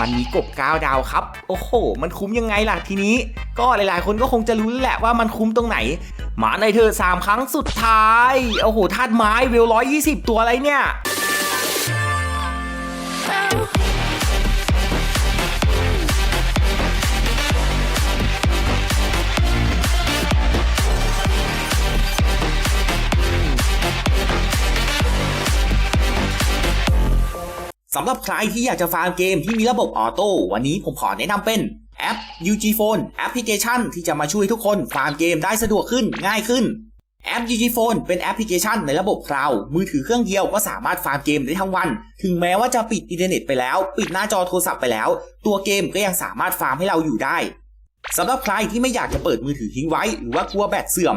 มันมีกบก้าวดาวครับ โอ้โห มันคุ้มยังไงล่ะทีนี้ ก็หลายๆ คนก็คงจะรู้แหละว่ามันคุ้มตรงไหน หมาในเธอสามครั้งสุดท้าย โอ้โหธาตุไม้เวลร้อยยี่สิบตัวอะไรเนี่ย สำหรับใครที่อยากจะฟาร์มเกมที่มีระบบออโต้วันนี้ผมขอแนะนำเป็นแอป UG Phone แอปพลิเคชันที่จะมาช่วยทุกคนฟาร์มเกมได้สะดวกขึ้นง่ายขึ้น แอป UG Phone เป็นแอปพลิเคชันในระบบคลาว์มือถือเครื่องเดียวก็สามารถฟาร์มเกมได้ทั้งวัน ถึงแม้ว่าจะปิดอินเทอร์เน็ตไปแล้ว ปิดหน้าจอโทรศัพท์ไปแล้ว ตัวเกมก็ยังสามารถฟาร์มให้เราอยู่ได้สำหรับใครที่ไม่อยากจะเปิดมือถือทิ้งไว้ หรือว่ากลัวแบตเสื่อม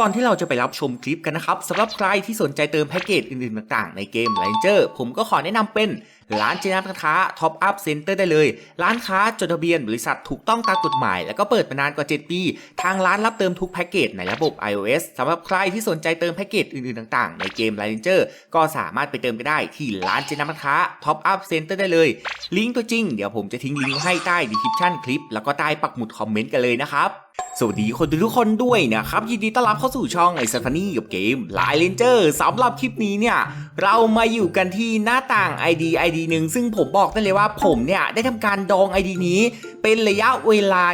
ก่อนที่เราจะไปรับชมคลิปกันนะครับสำหรับใครที่สนใจเติมแพ็กเกจอื่นๆ ต่างๆ ในเกม Ranger ผมก็ขอแนะนำเป็นร้านเจนัทค้าท็อปอัพเซ็นเตอร์ได้เลย ร้านค้าจดทะเบียนบริษัทถูกต้องตามกฎหมาย แล้วก็เปิดมานานกว่า 7 ปี ทางร้านรับเติมทุกแพ็กเกจในระบบ iOS สำหรับใครที่สนใจเติมแพ็กเกจอื่นๆ ต่างๆ ในเกม Ranger ก็สามารถไปเติมกันได้ที่ร้านเจนัทค้าท็อปอัพเซ็นเตอร์ได้เลย ลิงก์ตัวจริงเดี๋ยวผมจะทิ้งลิงก์ให้ใต้ดีคริปชั่นคลิปแล้วก็ใต้ปักหมุดคอมเมนต์กันเลยนะครับ สวัสดีคนทุกคนด้วยนะครับ ยินดีต้อนรับเข้าสู่ช่องไอซัฟานี่กับเกมไลเลนเจอร์สำหรับคลิปนี้เนี่ย เรามาอยู่กันที่หน้าต่าง ID ID หนึ่งซึ่งผมบอกได้เลยว่าผมเนี่ย ได้ทำการดอง ID นี้ เป็นระยะเวลา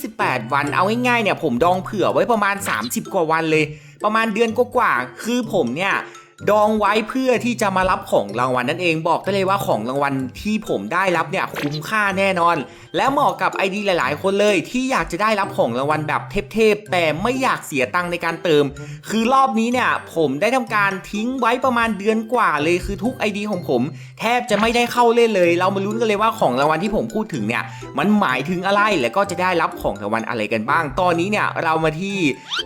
28 วันเอาง่ายๆเนี่ย ผมดองเผื่อไว้ประมาณ 30 กว่าวันเลย ประมาณเดือนกว่าๆคือผมเนี่ย ดองไว้เพื่อที่จะมารับของรางวัลนั่นเองบอกได้เลยว่าของรางวัลที่ผมได้รับเนี่ยคุ้มค่าแน่นอน และเหมาะกับ ID หลาย ๆ คนเลยที่อยากจะได้รับของรางวัลแบบเทพๆแต่ไม่อยากเสียตังค์ในการเติม คือรอบนี้เนี่ยผมได้ทำการทิ้งไว้ประมาณเดือนกว่าเลยคือทุก ID ของผม แทบจะไม่ได้เข้าเล่นเลย เรามาลุ้นกันเลยว่าของรางวัลที่ผมพูดถึงเนี่ยมันหมายถึงอะไรและก็จะได้รับของรางวัลอะไรกันบ้าง ตอนนี้เนี่ยเรามาที่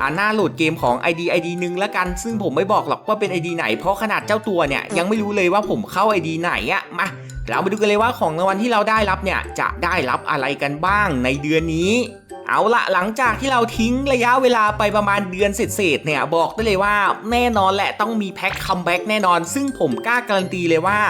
อ่าหน้าโหลดเกมของ ID ID หนึ่งละกัน ซึ่งผมไม่บอกหรอกว่าเป็น ID ไหนเพราะขนาดเจ้าตัวเนี่ยยังไม่รู้เลยว่าผมเข้า ID ไหนอะมาเรามาดูกันเลยว่าของรางวัลที่เราได้รับเนี่ยจะได้รับอะไรกันบ้างในเดือนนี้ เอาละหลังจากที่เราทิ้งระยะเวลาไปประมาณเดือนเศษๆเนี่ยบอกได้เลยว่าแน่นอนแหละต้องมีแพ็คคัมแบ็กแน่นอน ซึ่งผมกล้าการันตีเลยว่า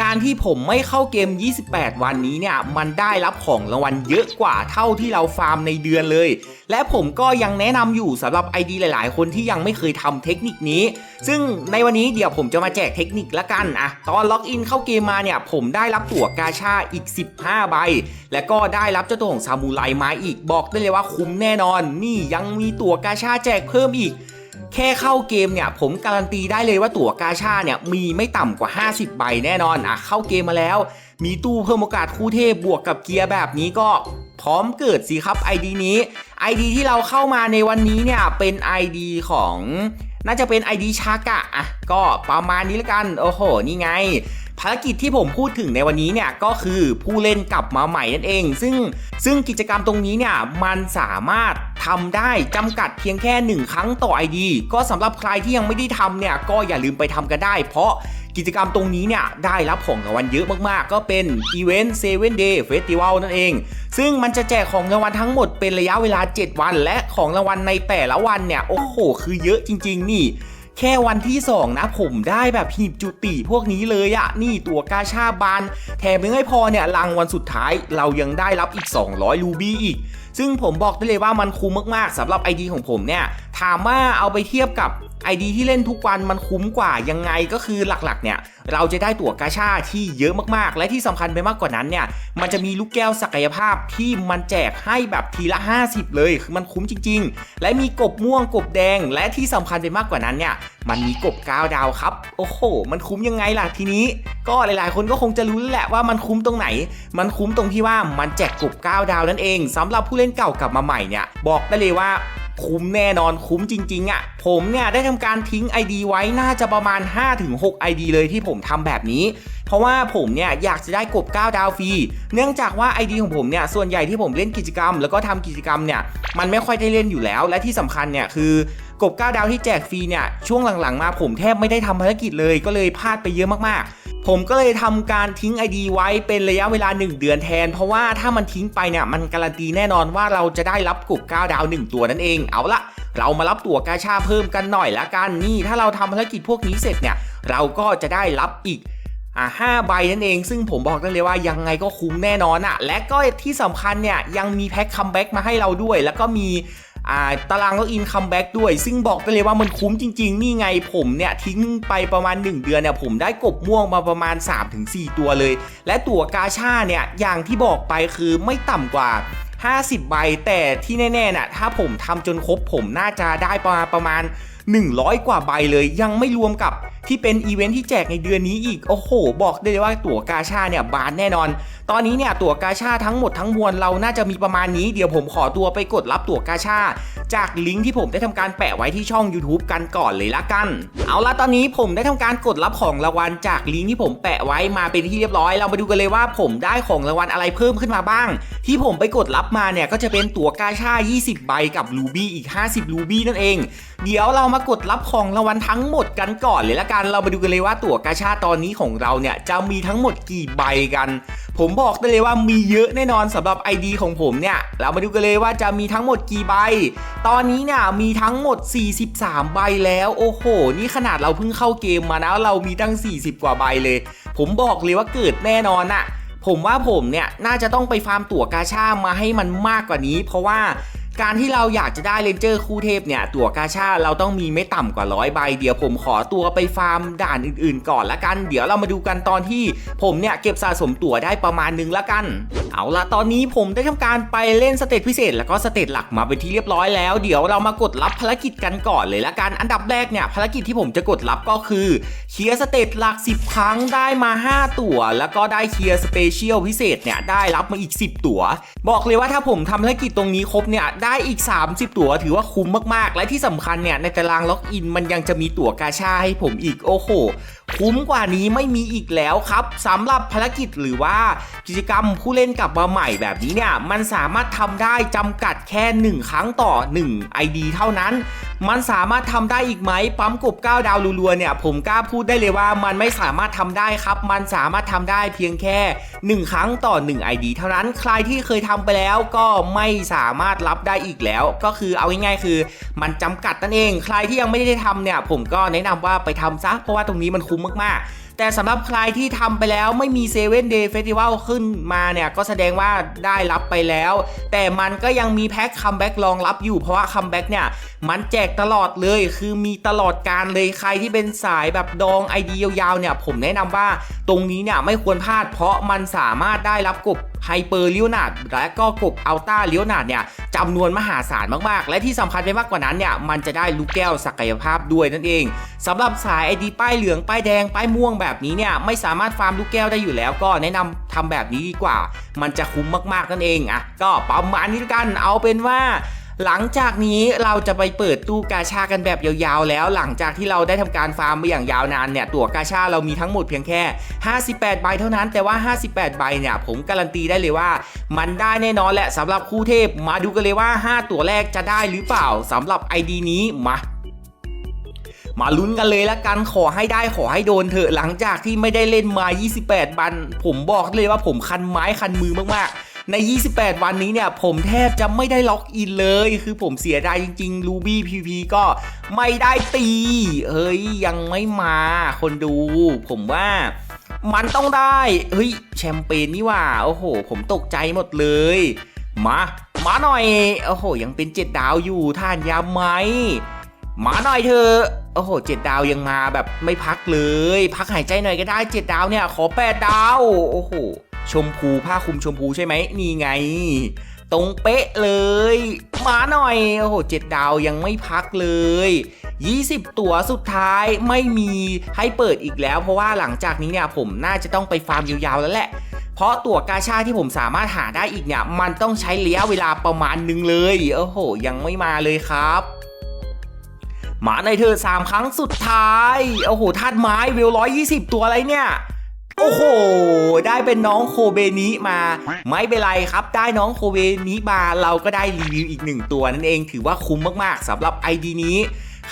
การที่ผมไม่เข้าเกม 28 วันนี้เนี่ยมันได้รับของรางวัลเยอะกว่าเท่าที่เราฟาร์มในเดือนเลย และผมก็ยังแนะนำอยู่สำหรับ ID หลาย ๆ คนที่ยังไม่เคยทำเทคนิคนี้ ซึ่งในวันนี้เดี๋ยวผมจะมาแจกเทคนิคละกันอะตอนล็อกอินเข้าเกมมาเนี่ยผมได้รับตั๋วกาชาอีก 15 ใบ และก็ได้รับเจ้าตัวของซามูไรมาอีกบอกได้เลยว่าคุ้มแน่นอน นี่ยังมีตั๋วกาชาแจกเพิ่มอีก แค่เข้าเกมเนี่ยผมการันตีได้เลยว่าตั๋วกาชาเนี่ยมีไม่ต่ำกว่า 50 ใบแน่นอนอะเข้าเกมมาแล้ว มีตู้เพิ่มโอกาสคู่เทพบวกกับเกียร์แบบนี้ก็พร้อมเกิดสิครับ ID นี้ ID ที่เราเข้ามาในวันนี้เนี่ยเป็น ID ของน่าจะเป็น ID ชากะอะก็ประมาณนี้ละกัน โอ้โห นี่ไง ภารกิจที่ผมพูดถึงในวันนี้เนี่ยก็คือผู้เล่นกลับมาใหม่นั่นเอง ซึ่งซึ่งกิจกรรมตรงนี้เนี่ยมันสามารถทำได้จำกัดเพียงแค่ 1 ครั้งต่อ ID ก็สำหรับใครที่ยังไม่ได้ทำเนี่ยก็อย่าลืมไปทำกันได้ เพราะกิจกรรมตรงนี้เนี่ยได้รับของรางวัลเยอะมากๆ ก็เป็น Event 7 Day Festival นั่นเอง ซึ่งมันจะแจกของรางวัลทั้งหมดเป็นระยะเวลา 7 วัน และของรางวัลในแต่ละวันเนี่ยโอ้โหคือเยอะจริง ๆ นี่ แค่วันที่ 2 นะผมได้แบบหีบจุติพวกนี้เลยอะนี่ตัวกาชาบาน แถมยังไม่พอเนี่ยรางวัลสุดท้ายเรายังได้รับอีก 200 รูบี้อีก ซึ่งผมบอกได้เลยว่ามันคุ้มมากๆสำหรับ ID ของผมเนี่ย ถามว่าเอาไปเทียบกับ ID ที่เล่นทุกวันมันคุ้มกว่ายังไงก็คือหลักๆเนี่ยเราจะได้ตั๋วกาชาที่เยอะมากๆ และที่สำคัญไปมากกว่านั้นเนี่ยมันจะมีลูกแก้วศักยภาพที่มันแจกให้แบบทีละ 50 เลยคือมันคุ้มจริง ๆ และมีกบม่วงกบแดง และที่สำคัญไปมากกว่านั้นเนี่ยมันมีกบก้าวดาวครับ โอ้โห มันคุ้มยังไงล่ะทีนี้ ก็หลายๆ คนก็คงจะรู้แหละว่ามันคุ้มตรงไหน มันคุ้มตรงที่ว่ามันแจกกบก้าวดาวนั่นเองสำหรับผู้เล่นเก่ากลับมาใหม่เนี่ยบอกได้เลยว่าคุ้มแน่นอนคุ้มจริงๆอะ่ะ ผมเนี่ยได้ทำการทิ้ง ID ไว้น่าจะประมาณ 5-6 ID เลยที่ผมทำแบบนี้ เพราะว่าผมเนี่ยอยากจะได้กบ 9 ดาวฟรี เนื่องจากว่า ID ของผมเนี่ยส่วนใหญ่ที่ผมเล่นกิจกรรม แล้วก็ทำกิจกรรมเนี่ยมันไม่ค่อยได้เล่นอยู่แล้ว และที่สำคัญเนี่ยคือกบ 9 ดาวที่แจกฟรีเนี่ยช่วงหลังๆ มาผมแทบไม่ได้ทำภารกิจเลยก็เลยพลาดไปเยอะมากๆ ผมก็เลยทำการทิ้ง ID ไว้เป็นระยะเวลา 1 เดือนแทน เพราะว่าถ้ามันทิ้งไปเนี่ยมันการันตีแน่นอนว่าเราจะได้รับกุบ9ดาว 1 ตัวนั่นเอง เอาละเรามารับตั๋วกาชาเพิ่มกันหน่อยละกันนี่ถ้าเราทำภารกิจพวกนี้เสร็จเนี่ยเราก็จะได้รับอีกอ่าห้าใบนั่นเอง ซึ่งผมบอกได้เลยว่ายังไงก็คุ้มแน่นอนอะและก็ที่สำคัญเนี่ยยังมีแพ็คคัมแบ็กมาให้เราด้วย แล้วก็มี อ่าตารางล็อกอินคัมแบ็กด้วย ซึ่งบอกได้เลยว่ามันคุ้มจริง ๆ นี่ไงผมเนี่ยทิ้งไปประมาณ 1 เดือนเนี่ยผมได้กบม่วงมาประมาณ 3-4 ตัวเลย และตั๋วกาชาเนี่ยอย่างที่บอกไปคือไม่ต่ำกว่า50 ใบ แต่ที่แน่ๆน่ะถ้าผมทำจนครบผมน่าจะได้ประมาณประมาณ 100 กว่าใบเลย ยังไม่รวมกับที่เป็นอีเวนท์ที่แจกในเดือนนี้อีก โอ้โห บอกได้เลยว่าตั๋วกาชาเนี่ยบานแน่นอน ตอนนี้เนี่ยตั๋วกาชาทั้งหมดทั้งมวลเราน่าจะมีประมาณนี้เดี๋ยวผมขอตัวไปกดรับตั๋วกาชา จากลิงก์ที่ผมได้ทำการแปะไว้ที่ช่อง YouTube กันก่อนเลยละกัน เอาละตอนนี้ผมได้ทำการกดรับของรางวัลจากลิงก์ที่ผมแปะไว้มาเป็นที่เรียบร้อย เรามาดูกันเลยว่าผมได้ของรางวัลอะไรเพิ่มขึ้นมาบ้าง ที่ผมไปกดรับมาเนี่ยก็จะเป็นตั๋วกาชา 20 ใบกับรูบี้อีก 50รูบี้นั่นเอง เดี๋ยวเรามากดรับของรางวัลทั้งหมดกันก่อนเลยละกัน เรามาดูกันเลยว่าตั๋วกาชาตอนนี้ของเราเนี่ยจะมีทั้งหมดกี่ใบกัน ผมบอกได้เลยว่ามีเยอะแน่นอนสำหรับ ID ของผมเนี่ยเรามาดูกันเลยว่าจะมีทั้งหมดกี่ใบ ตอนนี้เนี่ยมีทั้งหมด 43 ใบแล้วโอ้โห นี่ขนาดเราเพิ่งเข้าเกมมานะเรามีตั้ง 40 กว่าใบเลย ผมบอกเลยว่าเกิดแน่นอนอะผมว่าผมเนี่ยน่าจะต้องไปฟาร์มตั๋วกาชามาให้มันมากกว่านี้ เพราะว่า การที่เราอยากจะได้เลนเจอร์คู่เทพเนี่ย ตั๋วกาชาเราต้องมีไม่ต่ำกว่าร้อยใบ เดี๋ยวผมขอตัวไปฟาร์มด่านอื่นๆ ก่อนละกัน เดี๋ยวเรามาดูกันตอนที่ผมเนี่ยเก็บสะสมตั๋วได้ประมาณนึงละกัน เอาละตอนนี้ผมได้ทำการไปเล่นสเตจพิเศษ แล้วก็สเตจหลักมาเป็นที่เรียบร้อยแล้ว เดี๋ยวเรามากดรับภารกิจกันก่อนเลยละกัน อันดับแรกเนี่ยภารกิจที่ผมจะกดรับก็คือเคลียร์สเตจหลัก 10 ครั้งได้มา 5 ตั๋ว แล้วก็ได้เคลียร์สเปเชียลพิเศษเนี่ยได้รับมาอีก 10 ตั๋ว บอกเลยว่าถ้าผมทำภารกิจตรงนี้ครบเนี่ยได้อีก 30 ตั๋วถือว่าคุ้มมากๆ และที่สำคัญเนี่ยในตารางล็อกอินมันยังจะมีตั๋วกาชาให้ผมอีกโอ้โห คุ้มกว่านี้ไม่มีอีกแล้วครับสำหรับภารกิจหรือว่ากิจกรรมผู้เล่นกลับมาใหม่แบบนี้เนี่ยมันสามารถทำได้จำกัดแค่ 1 ครั้งต่อ 1 ID เท่านั้น มันสามารถทำได้อีกไหมปั๊มกบ9ดาวรัวๆเนี่ยผมกล้าพูดได้เลยว่ามันไม่สามารถทำได้ครับ มันสามารถทำได้เพียงแค่ 1 ครั้งต่อ 1 ID เท่านั้นใครที่เคยทำไปแล้วก็ไม่สามารถรับได้อีกแล้ว ก็คือเอาง่ายๆคือ มันจำกัดนั่นเอง ใครที่ยังไม่ได้ทำเนี่ยผมก็แนะนำว่าไปทำซะเพราะว่าตรงนี้มันคุ้มมากๆ แต่สำหรับใครที่ทำไปแล้วไม่มีเซเว่นเดย์เฟสติวัลขึ้นมาเนี่ยก็แสดงว่าได้รับไปแล้ว แต่มันก็ยังมีแพ็คคัมแบ็กรองรับอยู่เพราะว่าคัมแบ็กเนี่ยมันแจกตลอดเลย คือมีตลอดการเลยใครที่เป็นสายแบบดองไอเดียยาวๆเนี่ยผมแนะนำว่าตรงนี้เนี่ยไม่ควรพลาดเพราะมันสามารถได้รับกบไฮเปอร์เลียวนาดและก็กบอัลต้าเลียวนาดเนี่ยจำนวนมหาศาลมากๆ และที่สำคัญไปมากกว่านั้นเนี่ยมันจะได้ลูกแก้วศักยภาพด้วยนั่นเองสำหรับสายไอดีป้ายเหลืองป้ายแดงป้ายม่วงแบบนี้เนี่ยไม่สามารถฟาร์มลูกแก้วได้อยู่แล้ว ก็แนะนำทำแบบนี้ดีกว่า มันจะคุ้มมากๆนั่นเองอะก็ประมาณนี้ละกันเอาเป็นว่า หลังจากนี้เราจะไปเปิดตู้กาชากันแบบยาวๆ แล้วหลังจากที่เราได้ทำการฟาร์มมาอย่างยาวนานเนี่ยตั๋วกาชาเรามีทั้งหมดเพียงแค่ 58 ใบเท่านั้นแต่ว่า 58 ใบเนี่ยผมการันตีได้เลยว่า มันได้แน่นอนแหละสำหรับคู่เทพ มาดูกันเลยว่า 5 ตั๋วแรกจะได้หรือเปล่าสำหรับ ID นี้มามาลุ้นกันเลยละกันขอให้ได้ขอให้โดนเถอะหลังจากที่ไม่ได้เล่นมา 28วัน ผมบอกเลยว่าผมคันไม้คันมือมากๆ ใน 28 วันนี้เนี่ยผมแทบจะไม่ได้ล็อกอินเลย คือผมเสียดายจริงๆ Ruby PV ก็ไม่ได้ตี เฮ้ย ยังไม่มาคนดู ผมว่ามันต้องได้ เฮ้ย แชมเปญนี่ว่า โอ้โห ผมตกใจหมดเลย มา มาหน่อย โอ้โห ยังเป็นเจ็ดดาวอยู่ท่านยามไหม มาหน่อยเถอโอ้โหเจ็ดดาวยังมาแบบไม่พักเลย พักหายใจหน่อยก็ได้เจ็ดดาวเนี่ย ขอแปดดาว โอ้โห ชมพูผ้าคลุมชมพูใช่ไหมนี่ไง ตรงเป๊ะเลย มาหน่อย โอ้โหเจ็ดดาวยังไม่พักเลย 20 ตั๋วสุดท้ายไม่มีให้เปิดอีกแล้ว เพราะว่าหลังจากนี้เนี่ยผมน่าจะต้องไปฟาร์มยาวๆแล้วแหละเพราะตั๋วกาชาที่ผมสามารถหาได้อีกเนี่ย มันต้องใช้ระยะเวลาประมาณหนึงเลย โอ้โห ยังไม่มาเลยครับหมาในเธอสามครั้งสุดท้าย โอ้โหธาตุไม้เวลร้อยยี่สิบตัวอะไรเนี่ย โอ้โห ได้เป็นน้องโคเบนิมา ไม่เป็นไรครับ ได้น้องโคเบนิมาเราก็ได้รีวิวอีกหนึ่งตัวนั่นเองถือว่าคุ้มมากๆสำหรับ ID นี้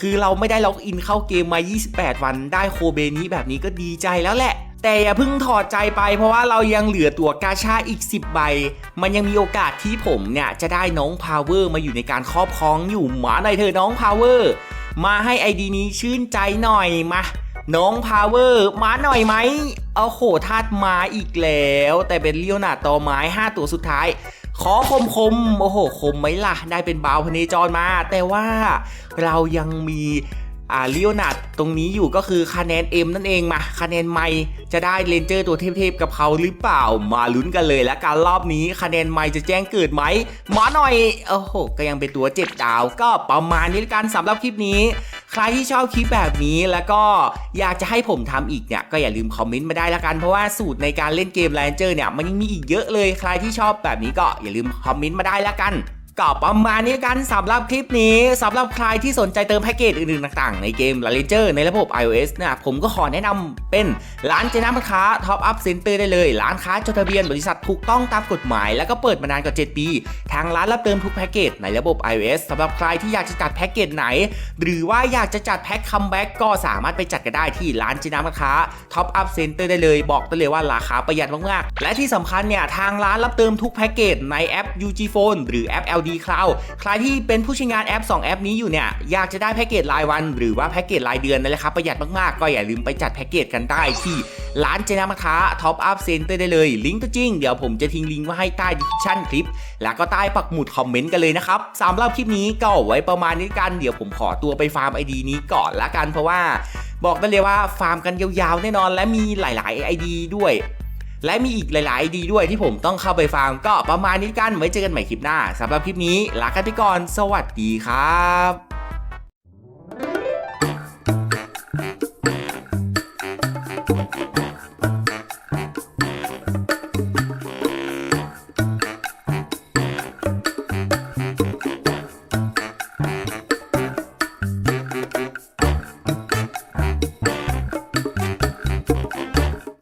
คือเราไม่ได้ล็อกอินเข้าเกมมา 28 วันได้โคเบนี้แบบนี้ก็ดีใจแล้วแหละ แต่อย่าเพิ่งถอดใจไปเพราะว่าเรายังเหลือตัวกาชาอีก 10 ใบ มันยังมีโอกาสที่ผมเนี่ย จะได้น้องพาวเวอร์มาอยู่ในการครอบครองอยู่หมาหน่อยเธอน้องพาวเวอร์มาให้ไอดีนี้ชื่นใจหน่อยมา น้องพาวเวอร์มาหน่อยไหมเอาโหธาตุไม้อีกแล้ว แต่เป็นเลียวนาร์ต่อไม้ 5 ตัวสุดท้าย ขอคมคมโอ้โห คมไหมล่ะ ได้เป็นบาวพเนจรมา แต่ว่าเรายังมี อ่าเลียวนาดตรงนี้อยู่ก็คือคะแนน M นั่นเองมาคะแนนไม่จะได้เลนเจอร์ตัวเทพๆกับเขาหรือเปล่ามาลุ้นกันเลยและการรอบนี้คะแนนไม่จะแจ้งเกิดไหมมาหน่อยโอ้โหก็ยังเป็นตัวเจ็ดดาว ก็ประมาณนี้ละกันสำหรับคลิปนี้ ใครที่ชอบคลิปแบบนี้แล้วก็อยากจะให้ผมทำอีกเนี่ยก็อย่าลืมคอมเมนต์มาได้ละกันเพราะว่าสูตรในการเล่นเกม r a n g e r เนี่ยมันยังมีอีกเยอะเลยใครที่ชอบแบบนี้ก็อย่าลืมคอมเมนต์มาได้ละกัน ก็ประมาณนี้กันสำหรับคลิปนี้สำหรับใครที่สนใจเติมแพ็กเกจอื่นๆ ต่างๆ ในเกม r a n g e r ในระบบ iOS นี่ยผมก็ขอแนะนำเป็นร้านเจน้ำค้า Top Up Center ได้เลย ร้านค้าจดทะเบียนบริษัทถูกต้องตามกฎหมาย แล้วก็เปิดมานานกว่า 7 ปี ทางร้านรับเติมทุกแพ็กเกจในระบบ iOS สำหรับใครที่อยากจะจัดแพ็กเกจไหน หรือว่าอยากจะจัดแพ็คคัมแบ็กก็สามารถไปจัดกันได้ที่ร้านเจน้ำค้า Top Up Center ได้เลย บอกได้เลยว่าราคาประหยัดมากๆ และที่สำคัญเนี่ยทางร้านรับเติมทุกแพ็กเกจในแอป UG Phone หรือแอป D Cloud ใครที่เป็นผู้ใช้งานแอป 2 แอปนี้อยู่เนี่ยอยากจะได้แพ็กเกจรายวัน หรือว่าแพ็กเกจรายเดือนนั่นแหละครับประหยัดมากๆ ก็อย่าลืมไปจัดแพ็กเกจกันได้ที่ร้านเจน้ำค้า Top Up Center ได้เลย ลิงก์ตัวจริง เดี๋ยวผมจะทิ้งลิงก์ไว้ให้ใต้ดีชั่นคลิป แล้วก็ใต้ปักหมุดคอมเมนต์กันเลยนะครับสำหรับคลิปนี้ก็ไว้ประมาณนี้กัน เดี๋ยวผมขอตัวไปฟาร์มไอดีนี้ก่อนละกันเพราะว่า บอกได้เลยว่าฟาร์มกันยาวๆแน่นอน และมีหลายๆ ID ด้วย และมีอีกหลาย ๆ ดีด้วยที่ผมต้องเข้าไปฟังก็ประมาณนี้กันไว้เจอกันใหม่คลิปหน้าสำหรับคลิปนี้ลากันไปก่อน สวัสดีครับ